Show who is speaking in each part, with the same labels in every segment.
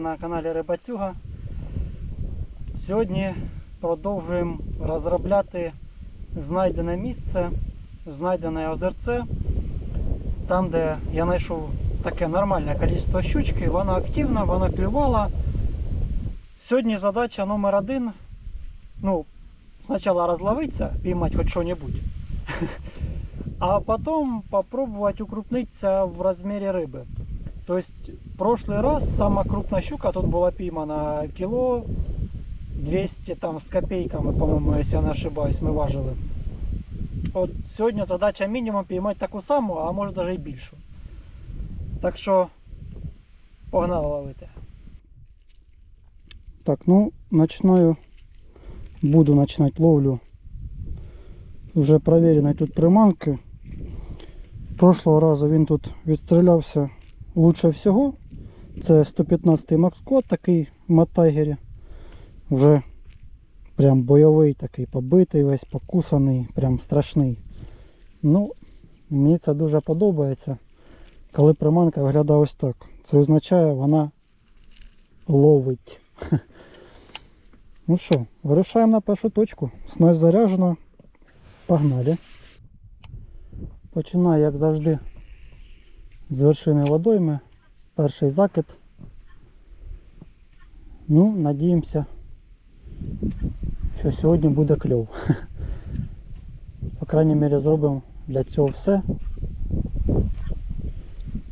Speaker 1: На каналі Рибацюга. Сьогодні продовжуємо розробляти знайдене місце, знайдене озерце. Там, де я знайшов таке нормальне кількість щучки, вона активна, вона клювала. Сьогодні задача номер один. Ну, спочатку розловитися, піймати хоч що-небудь. А потом попробовать укрупниться в размере рыбы. То есть в прошлый раз самая крупная щука тут была поймана кило 200 там с копейками, по-моему, если я не ошибаюсь, ми важили. От сьогодні задача мінімум піймати таку саму, а може навіть і більшу. Так що погнали ловити. Так, ну начинаю, буду починати ловлю вже провіреної тут приманки. Прошлого разу він тут відстрілявся лучше всього. Це 115 Max Quad такий в Матайгері. Вже прям бойовий такий, побитий весь, покусаний, прям страшний. Ну, мені це дуже подобається. Коли приманка виглядає ось так. Це означає, вона ловить. Ну що, вирушаємо на першу точку. Снасть заряджена. Погнали. Починаю, як завжди, з вершини водойми. Перший закид. Ну, надіємося, що сьогодні буде кльов. По крайній мірі зробимо для цього все,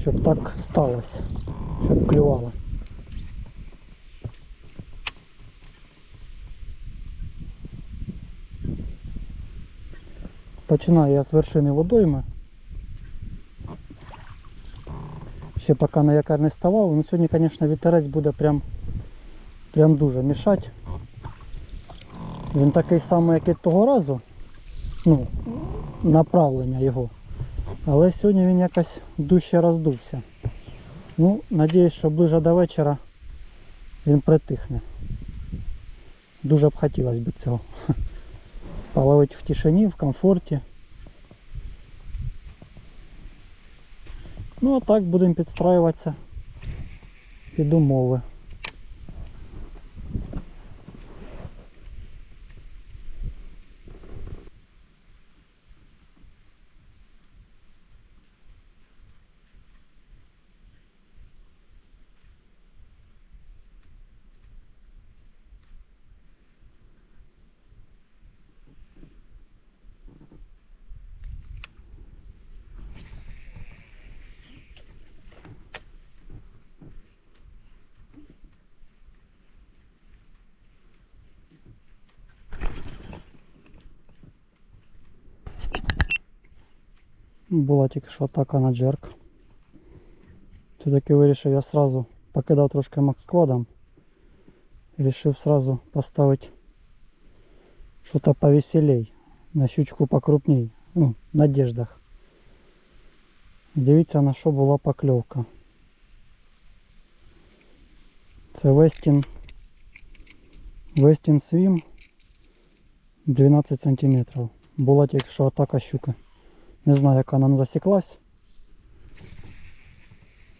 Speaker 1: щоб так сталося, щоб клювало. Починаю я з вершини водойми. Ще поки на якар не ставав, ну сьогодні, звісно, вітерець буде прям, прям дуже мішати. Він такий самий, як і того разу. Ну, направлення його. Але сьогодні він якось дужче роздувся. Ну, надіюсь, що ближе до вечора він притихне. Дуже б хотілося б цього половить в тишині, в комфорті. Ну а так будемо підстраюватися під умови. Була тільки що атака на джерк. Все-таки вирішив я сразу покидав трошки максквадом. Решив сразу поставити что-то повеселей. На щучку покрупней. Ну, в надеждах. Дивіться на що була покльовка. Це Вестін. Вестін Свім 12 см. Була тільки що атака щуки. Не знаю, як вона не засіклась.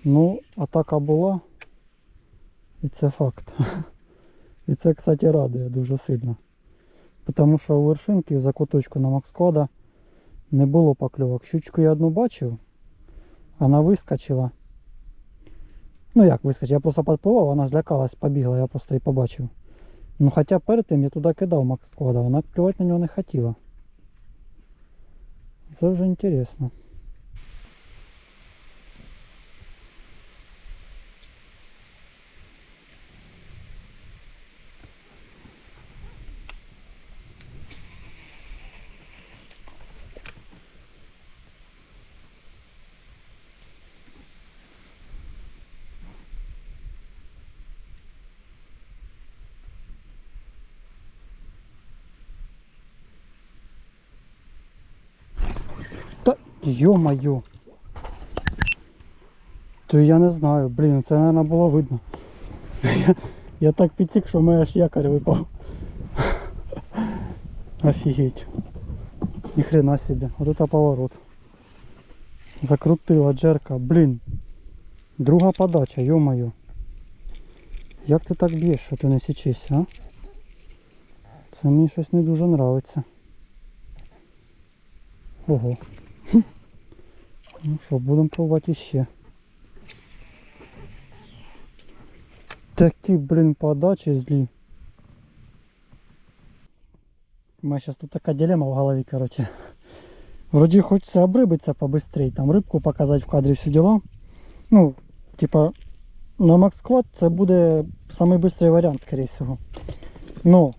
Speaker 1: Ну, атака була. І це факт. І це, кстати, радує дуже сильно. Тому що у вершинки за куточку на Максквада не було покльовок. Щучку я одну бачив, вона вискочила. Ну як вискочила, я просто підпливав, вона злякалась, побігла, я просто її побачив. Ну хоча перед тим я туди кидав Максквада, вона клювати на нього не хотіла. Це вже інтересно. Та ё-моё. То я не знаю, блін, це, мабуть, було видно. Я, я так підсік, що в мене аж якорь випав. Офігеть. Ні хрена себе. Вот это поворот. Закрутила джерка. Блін. Друга подача, ё-моё. Як ти так б'єш, що ти не січишся, а? Це мені щось не дуже нравиться. Ого. Ну що, будемо пробувати іще. Такі, блін, подачі злі. У мене зараз тут така дилемма в голові, короче. Вроді хочеться обрибитися побыстрее, там рибку показати в кадрі всі діла. Ну, типа, на Quad це буде быстрий варіант, скорее всього. Но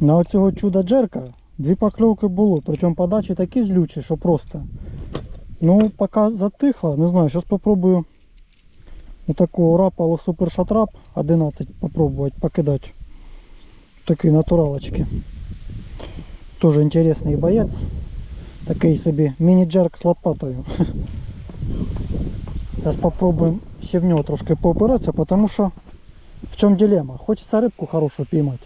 Speaker 1: на оцього чуда джерка дві покльовки було, причому подачі такі злючі, що просто. Ну, поки затихло, не знаю, зараз попробую отакого рапалу супер шатрап 11 попробувати покидати. Такий натуралочки. Тоже интересный боец. Такий собі міні-джерк з лопатою. Зараз попробуємо ще в нього трошки поопиратися, тому що в чому дилемма? Хочеться рибку хорошу піймати.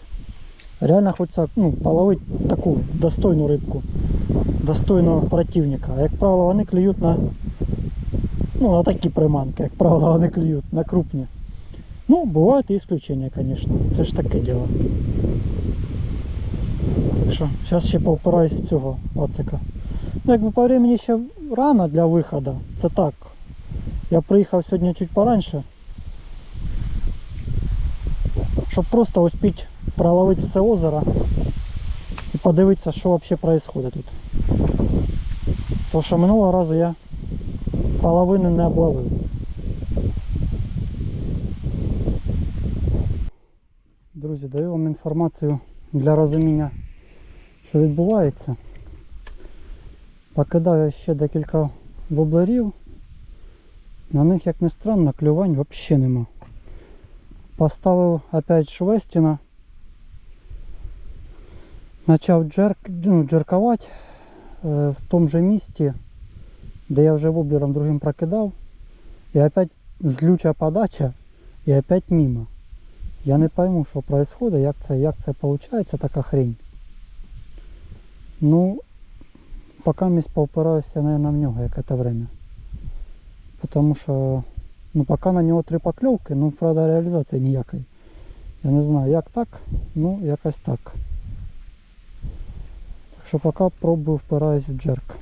Speaker 1: Реально хочеться ну, половити таку достойну рибку, достойного противника. А як правило, вони клюють на, ну, на такі приманки, як правило, вони клюють на крупні. Ну, бувають і исключения, конечно. Це ж таке діло. Так що, зараз ще поопираюсь в цього пацика. Ну, якби по времени ще рано для виходу, це так. Я приїхав сьогодні чуть пораньше. Щоб просто успіть проловити це озеро і подивитися, що взагалі відбувається тут. Тому що минулого разу я половини не обловив. Друзі, даю вам інформацію для розуміння, що відбувається. Покидаю ще декілька воблерів. На них, як не странно, клювань взагалі нема. Поставив опять швестіна. Почав джерк, ну, джеркувати е, в тому же місці, де я вже воблером другим прокидав. І опять злюча подача і опять мимо. Я не пойму, що происходит, як це, як це виходить, така хрень. Ну, поки місць поопираюся, наверное, в нього яке-то время. Потому що, ну, поки на нього три покльовки, ну, правда, реалізації ніякої. Я не знаю, як так, ну, якось так. Так що поки пробую впираюсь в джерк.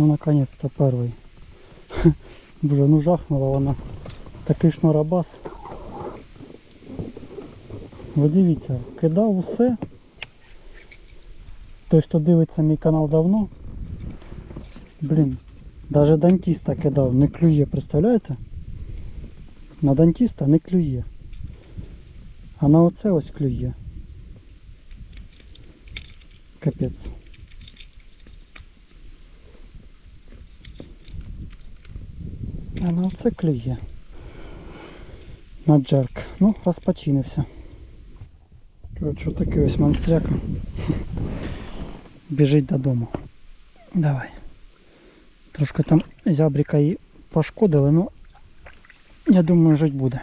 Speaker 1: Ну, наконец-то первый. Боже, ну жахнула вона. Такий шнурабас. Ви дивіться, кидав усе. Той, хто дивиться мій канал давно. Блін, навіть дантіста кидав, не клює, представляєте? На дантіста не клює. А на оце ось клює. Капець. А на це клює. На джерк. Ну, розпочинився. Коротше, такий ось монстряка. Біжить додому. Давай. Трошки там зябрика і пошкодили, але я думаю, жить буде.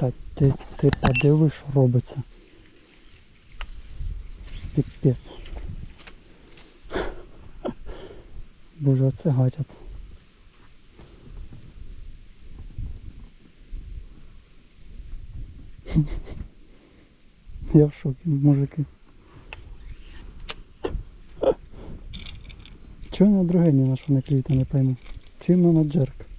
Speaker 1: Та ти, ти подиви, що робиться. Піпець. Боже, оце гатять. Я в шокі, мужики. Чого на друге ні на що не клюєте, не пойму. Чим на джерк?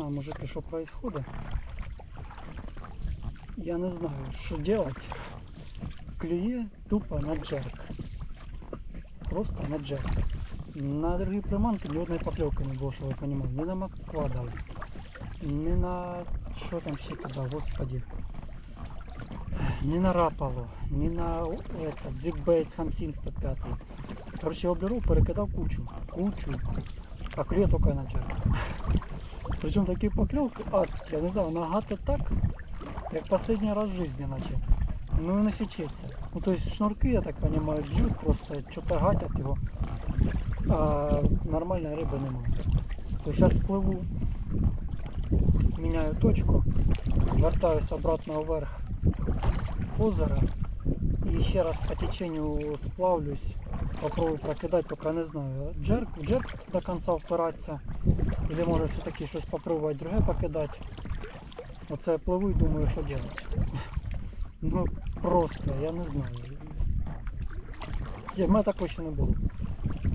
Speaker 1: Знаю, мужики, что происходит. Я не знаю, что делать. Клює тупо на джерк. Просто на джерк. На другие приманки ни одной поклевки не было, что вы понимали. Ни на Макс Квада, ни на... Что там ще кидав, господи. Ни на Рапало, ни на этот, Зигбейс Хамсин 105. Короче, я беру, перекидав кучу. Кучу. А клює тільки на. Причем такие поклевки адские, я не знаю, нагати так, як последний раз в жизни наче. Ну і не січеться. Ну то есть шнурки, я так понимаю, б'ють, просто что-то гатять його, а нормальної риби немає. То зараз пливу, міняю точку, вертаюсь обратно вверх озера і ще раз по теченню сплавлюсь, попробую прокидати, поки не знаю. Джерк, джерк до конца впиратися. Или може все-таки щось попробувати друге покидати. Оце я пливу і думаю, що робити. Ну просто, я не знаю. В мене такого ще не було.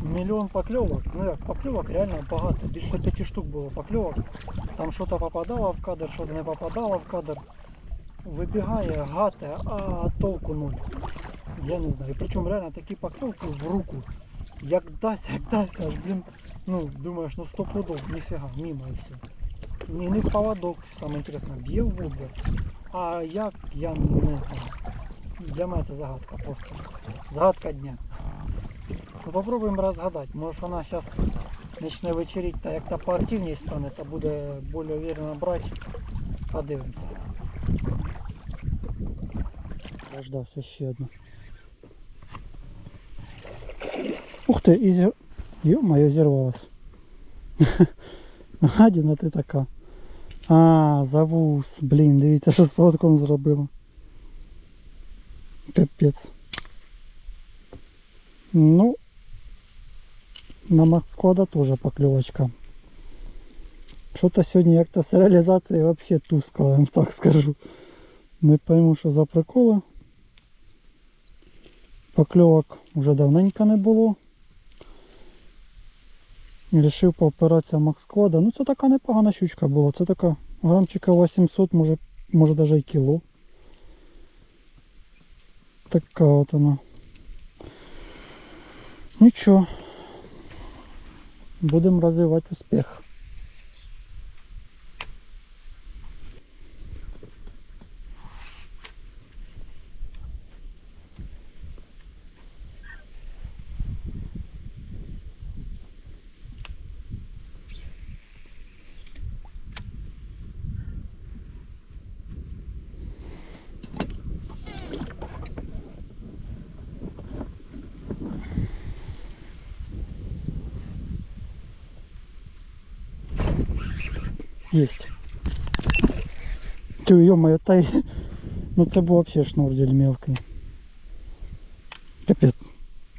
Speaker 1: Мільйон покльовок, ну як покльовок реально багато. Більше п'яти штук було покльовок. Там щось попадало в кадр, щось не попадало в кадр. Вибігає, гате, а толку нуль. Я не знаю. Причому реально такі покльовки в руку. Як дасть, як дасть, аж блін, ну, думаєш, ну сто пудов, ніфіга, мимо і все. Не, не поводок, що інтересне, б'є в воблер. А як, я не знаю. Для мене це загадка просто. Загадка дня. Ну попробуємо розгадати. Може вона зараз почне вечеріть, та як та поактивніше стане, та буде більш уверенно брати. Подивимося. Дождався ще одну. Ух і зір... Ё-моё, зірвалась. Гадіна ти така. А, завус, блін, дивіться, що з поводком зробила. Капець. Ну, на Макскода теж покльовочка. Що-то сьогодні як-то з реалізацією взагалі тускло, я вам так скажу. Не пойму, що за приколи. Покльовок вже давненько не було. Рішив поопиратися Максквада. Ну це така непогана щучка була. Це така грамчика 800, може, може навіть і кіло. Така от вона. Нічого. Будемо розвивати успіх. Есть. Ты, ё-моё, та й- Ну це був вообще шнурдель мелкий. Капец.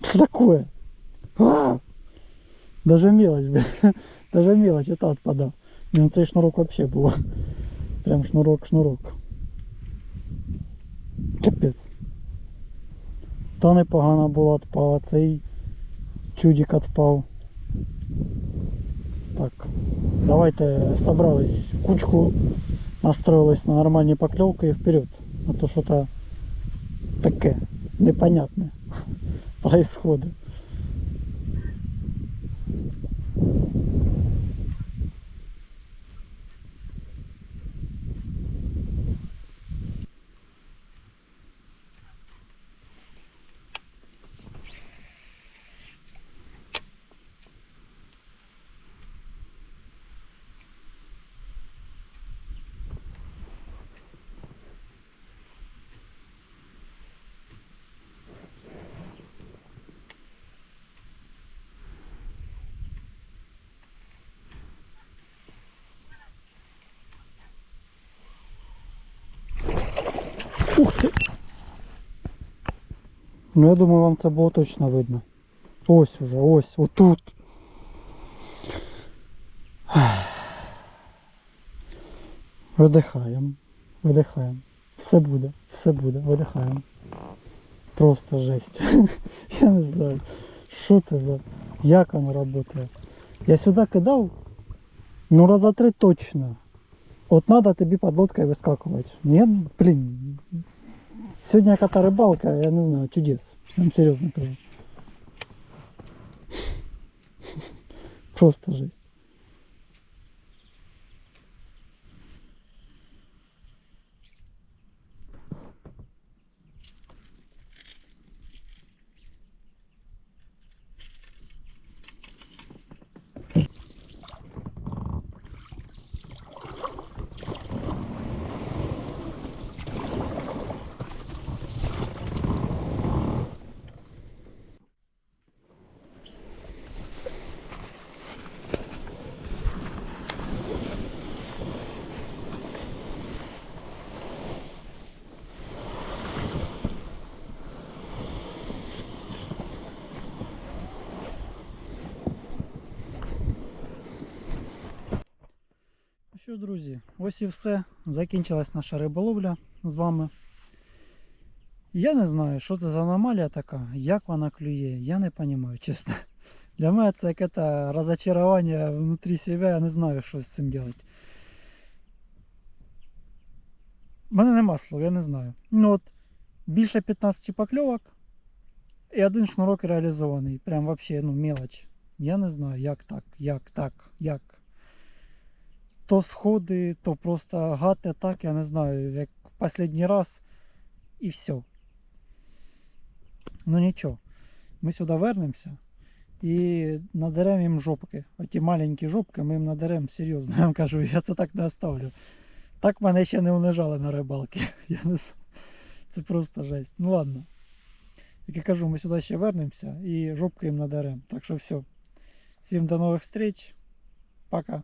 Speaker 1: Что такое? А! Даже мелочь, бля. Даже мелочь, это отпадал. Ну цей шнурок вообще був. Прям шнурок-шнурок. Капець. Та непогана була отпала, цей чудик отпав. Так, давайте собрались в кучку, настроились на нормальні поклевки і вперед. А то что-то таке непонятне происходит. Ух ти! Ну я думаю, вам це було точно видно. Ось уже, ось, отут. Видихаємо, видихаємо. Все буде, все буде, видихаємо. Просто жесть. Я не знаю, що це за. Як воно працює. Я сюди кидав, ну раза три точно. От треба тобі під лодкою вискакувати. Ні, блін. Сьогодні яка та рибалка, я не знаю, чудес. Я вам серйозно кажу. Просто жесть. Що друзі, ось і все. Закінчилась наша риболовля з вами. Я не знаю, що це за аномалія така, як вона клює, я не розумію, чесно. Для мене це якесь розочарування внутрі себе, я не знаю, що з цим робити. У мене нема слов, я не знаю. Ну от, більше 15 покльовок і один шнурок реалізований. Прям вообще, ну, мелоч. Я не знаю, як так, як так, як то сходи, то просто гати так, я не знаю, як в останній раз і все. Ну нічого, ми сюди вернемося і надеремо їм жопки. Оті маленькі жопки ми їм надеремо серйозно, я вам кажу, я це так не оставлю. Так мене ще не унижали на рибалки. Я не... Це просто жесть. Ну ладно. Як я кажу, ми сюди ще вернемося і жопки їм надеремо. Так що все. Всім до нових встреч. Пока.